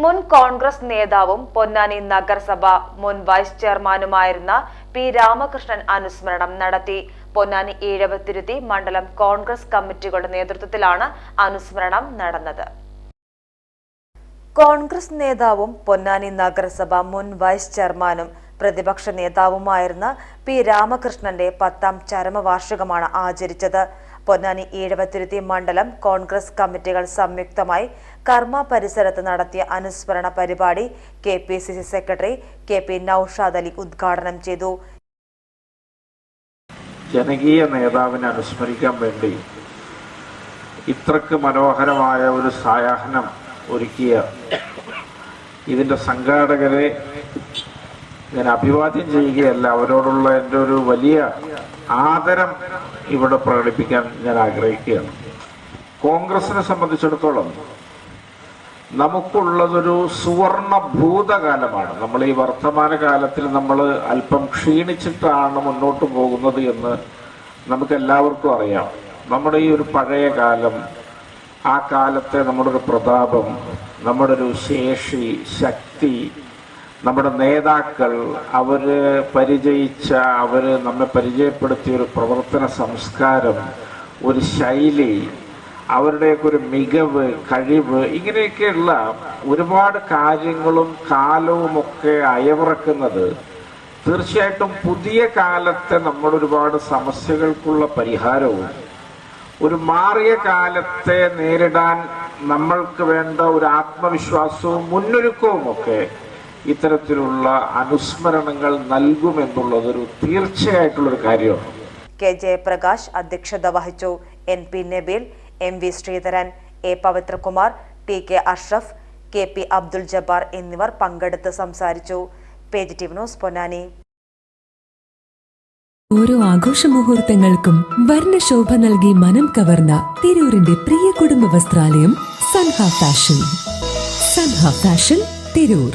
മുൻ കോൺഗ്രസ് നേതാവും പൊന്നാനി നഗരസഭ മുൻ വൈസ് ചെയർമാനുമായിരുന്ന പി രാമകൃഷ്ണൻ അനുസ്മരണം നടത്തി. പൊന്നാനി ഈഴവത്തിരുത്തി മണ്ഡലം കോൺഗ്രസ് കമ്മിറ്റികളുടെ നേതൃത്വത്തിലാണ് അനുസ്മരണം നടന്നത്. കോൺഗ്രസ് നേതാവും പൊന്നാനി നഗരസഭ മുൻ വൈസ് ചെയർമാനും പ്രതിപക്ഷ നേതാവുമായിരുന്ന പി രാമകൃഷ്ണന്റെ പത്താം ചരമവാർഷികമാണ് ആചരിച്ചത്. പൊന്നാനി ഈഴവത്തിരുത്തി മണ്ഡലം കോൺഗ്രസ് കമ്മിറ്റികൾ സംയുക്തമായി കർമ്മ പരിസരത്ത് നടത്തിയ അനുസ്മരണ പരിപാടി K P C C secretary K P Noushad Ali ഉദ്ഘാടനം ചെയ്തു. ജനകീയ നേതാവിനെ അനുസ്മരിക്കാൻ വേണ്ടി ഇത്രക്ക് മനോഹരമായ ഒരു സായാഹ്നം ഒരുക്കിയ ഇതിന്റെ സംഘാടകരെ ഞാൻ അഭിവാദ്യം ചെയ്യുകയല്ല അവരോടുള്ള എന്റെ ഒരു വലിയ ആദരം ഇവിടെ പ്രകടിപ്പിക്കാൻ ഞാൻ ആഗ്രഹിക്കുകയാണ്. കോൺഗ്രസിനെ സംബന്ധിച്ചിടത്തോളം നമുക്കുള്ളതൊരു സുവർണ ഭൂതകാലമാണ് നമ്മൾ ഈ വർത്തമാന കാലത്തിൽ നമ്മൾ അല്പം ക്ഷീണിച്ചിട്ടാണ് മുന്നോട്ട് പോകുന്നത് എന്ന് നമുക്ക് എല്ലാവർക്കും അറിയാം. നമ്മുടെ ഈ ഒരു പഴയ കാലം ആ കാലത്തെ നമ്മുടെ ഒരു പ്രതാപം നമ്മുടെ ഒരു ശേഷി ശക്തി നമ്മുടെ നേതാക്കൾ അവർ പരിചയിച്ച അവർ നമ്മെ പരിചയപ്പെടുത്തിയ ഒരു പ്രവർത്തന സംസ്കാരം ഒരു ശൈലി അവരുടെയൊക്കെ ഒരു മികവ് കഴിവ് ഇങ്ങനെയൊക്കെയുള്ള ഒരുപാട് കാര്യങ്ങളും കാലവും ഒക്കെ അയവിറക്കുന്നത് തീർച്ചയായിട്ടും പുതിയ കാലത്തെ നമ്മുടെ ഒരുപാട് സമസ്യകൾക്കുള്ള പരിഹാരവും. ഒരു മാറിയ കാലത്തെ നേരിടാൻ നമ്മൾക്ക് വേണ്ട ഒരു ആത്മവിശ്വാസവും മുന്നൊരുക്കവും ഒക്കെ ഇത്തരത്തിലുള്ള അനുസ്മരണങ്ങൾ നൽകുമെന്നുള്ളതൊരു തീർച്ചയായിട്ടുള്ളൊരു കാര്യമാണ്. കെ ജയപ്രകാശ് അധ്യക്ഷത വഹിച്ചു. N P Nabeel M V Sreedharan A Pavithrakumar T K Ashraf K P Abdul Jabbar എന്നിവർ പങ്കെടുത്ത് സംസാരിച്ചു. Page T news Ponnani. ഓരോ ആഘോഷ മുഹൂർത്തങ്ങൾക്കും വർണശോഭ നൽകി മനം കവർന്ന തിരൂരിന്റെ പ്രിയ കുടുംബ വസ്ത്രാലയം സൻഹ ഫാഷൻ. സൻഹ ഫാഷൻ തിരൂർ.